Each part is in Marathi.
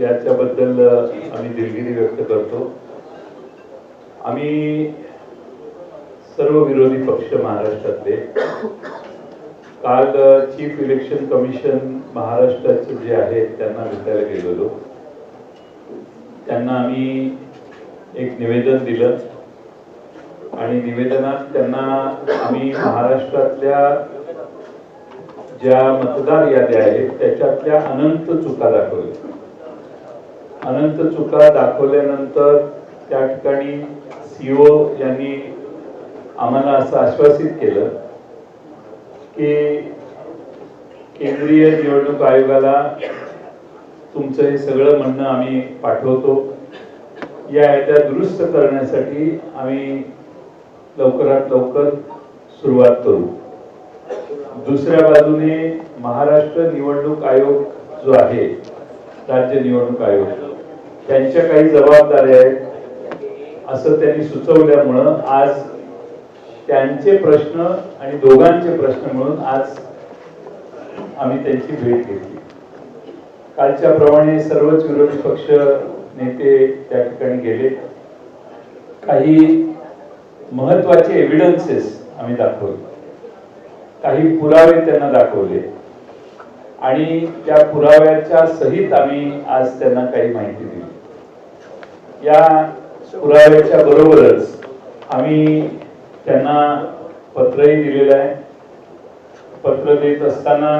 याच्याबद्दल आम्ही दिलगिरी व्यक्त करतो. आम्ही सर्व विरोधी पक्ष महाराष्ट्रातले. काल चीफ इलेक्शन कमिशन महाराष्ट्राचे जे आहेत त्यांना भेटायला गेलेलो. त्यांना आम्ही एक निवेदन दिलं. आणि निवेदनात त्यांना आम्ही महाराष्ट्रातल्या ज्या मतदार याद्या आहेत त्याच्यातल्या अनंत चुका दाखवल्या. अनंत चुका दाखवल्यानंतर त्या ठिकाणी सीओ यांनी आम्हाला असं आश्वासित केलं की केंद्रीय निवडणूक आयोगाला तुमचं हे सगळं म्हणणं आम्ही पाठवतो. या याद्या दुरुस्त करण्यासाठी आम्ही लवकरात लवकर सुरुवात करू. दुसऱ्या बाजूने महाराष्ट्र निवडणूक आयोग जो आहे राज्य निवडणूक आयोग त्यांच्या काही जबाबदाऱ्या आहेत असं त्यांनी सुचवल्यामुळं आज त्यांचे प्रश्न आणि दोघांचे प्रश्न म्हणून आज आम्ही त्यांची भेट घेतली. कालच्या प्रमाणे सर्वच विरोधी पक्ष नेते त्या ठिकाणी गेले. काही महत्त्वाचे एव्हिडन्सेस आम्ही दाखवले. काही पुरावे त्यांना दाखवले. आणि त्या पुराव्याच्या सहित आम्ही आज त्यांना काही माहिती दिली. या पुराव्याच्या बरोबरच आम्ही त्यांना पत्रही दिलेलं आहे. पत्र देत असताना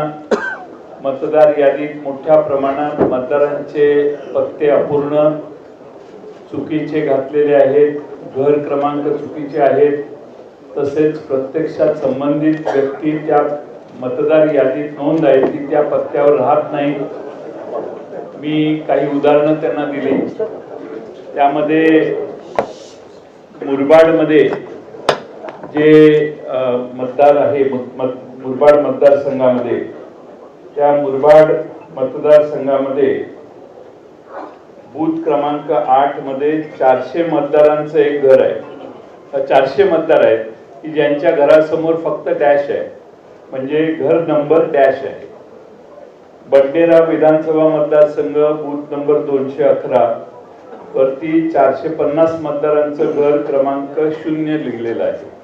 मतदार यादीत मोठ्या प्रमाणात मतदारांचे पत्ते अपूर्ण चुकीचे घातलेले आहेत घर क्रमांक चुकीचे आहेत. तसेच प्रत्यक्षात संबंधित व्यक्ती त्या मतदार यादीत नोंद आहे ती त्या पत्त्यावर राहत नाही. मी काही उदाहरणं त्यांना दिली. त्यामध्ये मुरबाडमध्ये जे मतदार आहे मत- मुरबाड मतदारसंघामध्ये त्या मुरबाड मतदारसंघामध्ये बूथ क्रमांक आठमध्ये चारशे मतदारांचं एक घर आहे. चारशे मतदार आहेत. की ज्यांच्या घरासमोर फक्त डॅश आहे. म्हणजे घर नंबर डॅश आहे. बंडेरा विधानसभा मतदारसंघ बूथ नंबर दोनशे अकरा. वरती चारशे पन्नास मतदारांचं घर क्रमांक शून्य लिहिलेलं आहे.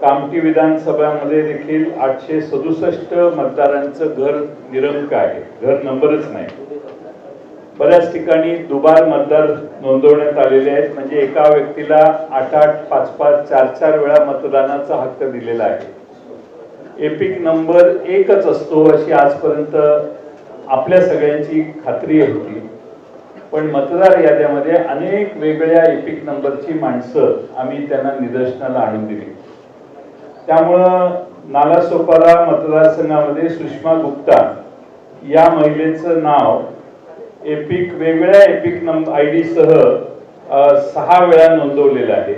कामठी विधानसभामध्ये देखील आठशे सदुसष्ट मतदारांचं घर निरंक आहे. घर नंबरच नाही. बऱ्याच ठिकाणी दुबार मतदार नोंदवण्यात आलेले आहेत. म्हणजे एका व्यक्तीला आठ आठ पाच पाच चार चार वेळा मतदानाचा हक्क दिलेला आहे. एपिक नंबर एकच असतो अशी आजपर्यंत आपल्या सगळ्यांची खात्री होती. पण मतदार याद्यामध्ये अनेक वेगळ्या एपिक नंबरची माणसं आम्ही त्यांना निदर्शनाला आणून दिली. त्यामुळं नालासोपारा मतदारसंघामध्ये सुषमा गुप्ता या महिलेचं नाव एपिक वेगळ्या एपिक नंबर आय डी सह सहा वेळा नोंदवलेलं आहे.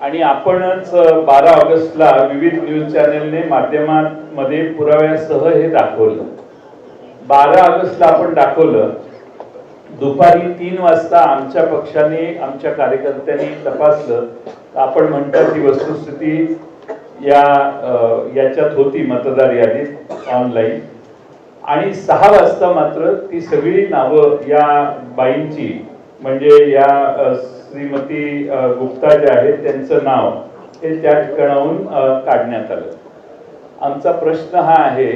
आणि आपणच बारा ऑगस्टला विविध न्यूज चॅनेलने माध्यमांमध्ये पुराव्यासह हे दाखवलं. बारा ऑगस्टला आपण दाखवलं. दुपारी तीन वाजता आमच्या पक्षाने आमच्या कार्यकर्त्यांनी तपासलं. तर आपण म्हणतात ती वस्तुस्थिती या याच्यात होती मतदार यादीत ऑनलाईन आणि सहा वाजता मात्र ती सगळी नावं या बाईंची म्हणजे या श्रीमती गुप्ता ज्या आहेत त्यांचं नाव हे त्या ठिकाणाहून काढण्यात आलं. आमचा प्रश्न हा आहे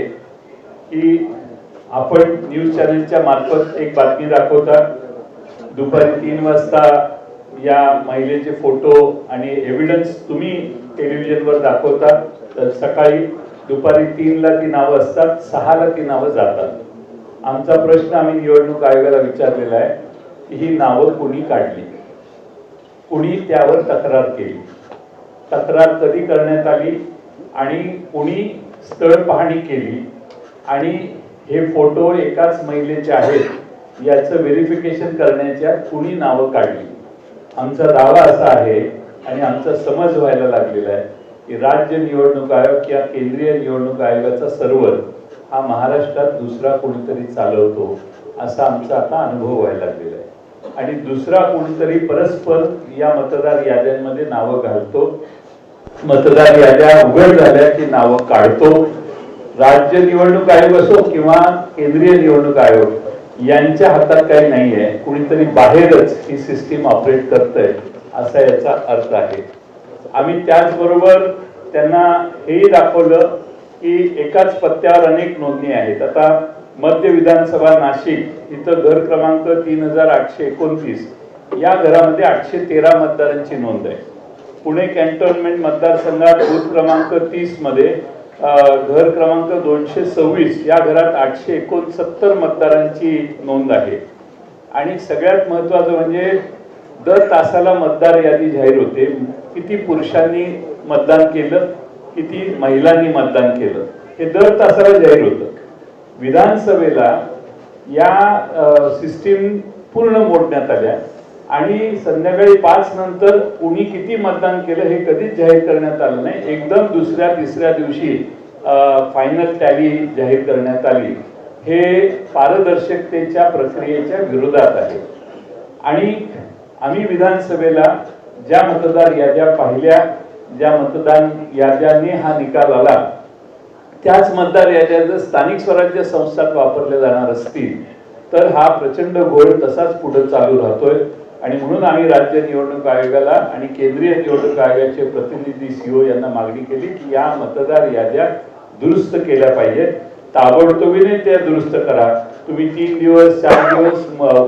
की आपण न्यूज चॅनलच्या मार्फत एक बातमी दाखवता दुपारी तीन वाजता या महिलेचे फोटो आणि एव्हिडन्स तुम्ही टेलिव्हिजनवर दाखवता तर सकाळी दुपारी तीनला ती नावं असतात सहाला ती नावं जातात. आमचा प्रश्न आम्ही निवडणूक आयोगाला विचारलेला आहे की ही नावं कुणी काढली? कुणी त्यावर तक्रार केली? तक्रार कधी करण्यात आली? आणि कुणी स्थळ पाहणी केली? आणि हे फोटो एकाच महिलेचे आहेत याचं व्हेरिफिकेशन करण्याच्या कुणी नावं काढली? आमचा दावा असा आहे आणि आमचा समज व्हायला लागलेला आहे. की राज्य निवडणूक आयोग किंवा केंद्रीय निवडणूक आयोगाचा सर्व्हर हा महाराष्ट्रात दुसरा कोणीतरी चालवतो असा आमचा आता अनुभव व्हायला लागलेला आहे. आणि दुसरा कोणीतरी परस्पर या मतदार याद्यांमध्ये नावं घालतो. मतदार याद्या उघड झाल्या की नावं काढतो. राज्य निवडणूक आयोग असो किंवा केंद्रीय निवडणूक आयोग यांच्या हातात काही नाही आहे कुणीतरी बाहेरच ही सिस्टीम ऑपरेट करतंय असा याचा अर्थ आहे. आम्ही त्याचबरोबर त्यांना हेही दाखवलं की एकाच पत्त्यावर अनेक नोंदणी आहेत. आता मध्य विधानसभा नाशिक इथं घर क्रमांक तीन हजार आठशे एकोणतीस या घरामध्ये आठशे तेरा मतदारांची नोंद आहे. पुणे कॅन्टोन्मेंट मतदारसंघात बूथ क्रमांक तीसमध्ये घर क्रमांक दोनशे सव्वीस या घरात आठशे एकोणसत्तर मतदारांची नोंद आहे. आणि सगळ्यात महत्वाचं म्हणजे दर तासाला मतदार यादी जाहीर होते. किती पुरुषांनी मतदान केलं किती महिलांनी मतदान केलं हे दर तासाला जाहीर होतं. विधानसभेला या सिस्टीम पूर्ण मोडण्यात आल्या आणि संध्याकाळी पाच नंतर कुणी किती मतदान केलं हे कधीच जाहीर करण्यात आलं नाही. एकदम दुसऱ्या तिसऱ्या दिवशी फायनल टॅली जाहीर करण्यात आली. हे पारदर्शकतेच्या प्रक्रियेच्या विरोधात आहे. आणि आम्ही विधानसभेला ज्या मतदार याद्या पाहिल्या ज्या मतदान याद्यांनी हा निकाल आला त्याच मतदार याद्या जर स्थानिक स्वराज्य संस्थात वापरल्या जाणार असतील तर हा प्रचंड घोळ तसाच पुढे चालू राहतोय. आणि म्हणून आम्ही राज्य निवडणूक आयोगाला आणि केंद्रीय निवडणूक आयोगाचे प्रतिनिधी सीओ यांना मागणी केली की या मतदार याद्या दुरुस्त केल्या पाहिजेत ताबडतोबीने त्या दुरुस्त करा. तुम्ही तीन दिवस चार दिवस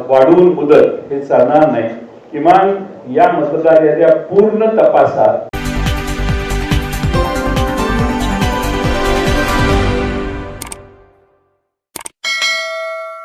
वाढवून मुदत हे चालणार नाही. किमान या मतदार याद्या पूर्ण तपासा